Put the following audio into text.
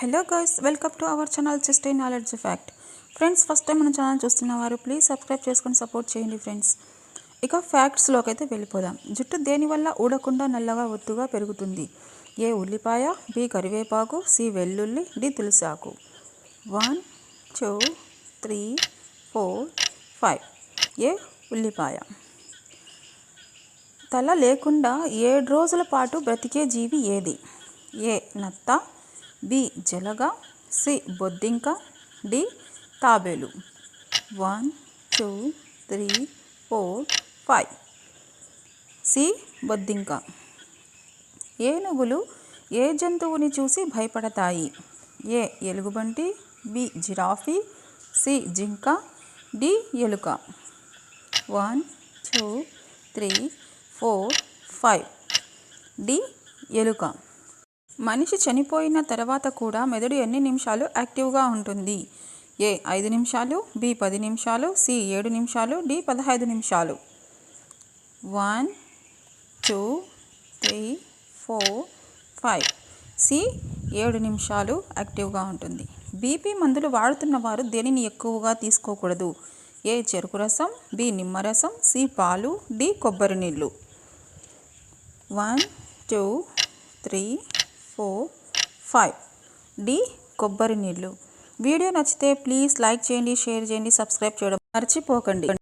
Hello guys welcome to our channel సిస్టే knowledge fact friends first time మన channel చూస్తున్నవారు please subscribe చేసుకొని support చేయండి friends ఇక ఫ్యాక్ట్స్లోకి అయితే వెళ్ళిపోదాం. జుట్టు దేనివల్ల ఊడకుండా నల్లగా ఒత్తుగా పెరుగుతుంది? ఏ ఉల్లిపాయ బి కరివేపాకు సి వెల్లుల్లి D తులసాకు. One two three four five A ఉల్లిపాయ? తల లేకుండా ఏడు రోజుల పాటు బ్రతికే జీవి ఏది? ఏ నత్త బి జలగ సి బొద్దింక డి తాబేలు. One two three four five. C బొద్దింక. ఏనుగులు ఏ జంతువుని చూసి భయపడతాయి? ఏ ఎలుగుబంటి బి జిరాఫీ సి జింక డి ఎలుక. One two three four five. D ఎలుక. మనిషి చనిపోయిన తర్వాత కూడా మెదడు ఎన్ని నిమిషాలు యాక్టివ్గా ఉంటుంది? ఏ ఐదు నిమిషాలు బి పది నిమిషాలు సి ఏడు నిమిషాలు డి పదహైదు నిమిషాలు. One two three four five. C ఏడు నిమిషాలు యాక్టివ్గా ఉంటుంది. బీపీ మందులు వాడుతున్న వారు దేనిని ఎక్కువగా తీసుకోకూడదు? ఏ చెరుకు రసం బి నిమ్మరసం సి పాలు డి కొబ్బరి నీళ్ళు. One two three four five. D కొబ్బరి నీళ్ళు. వీడియో నచ్చితే ప్లీజ్ లైక్ చేయండి షేర్ చేయండి సబ్స్క్రైబ్ చేయడం మర్చిపోకండి.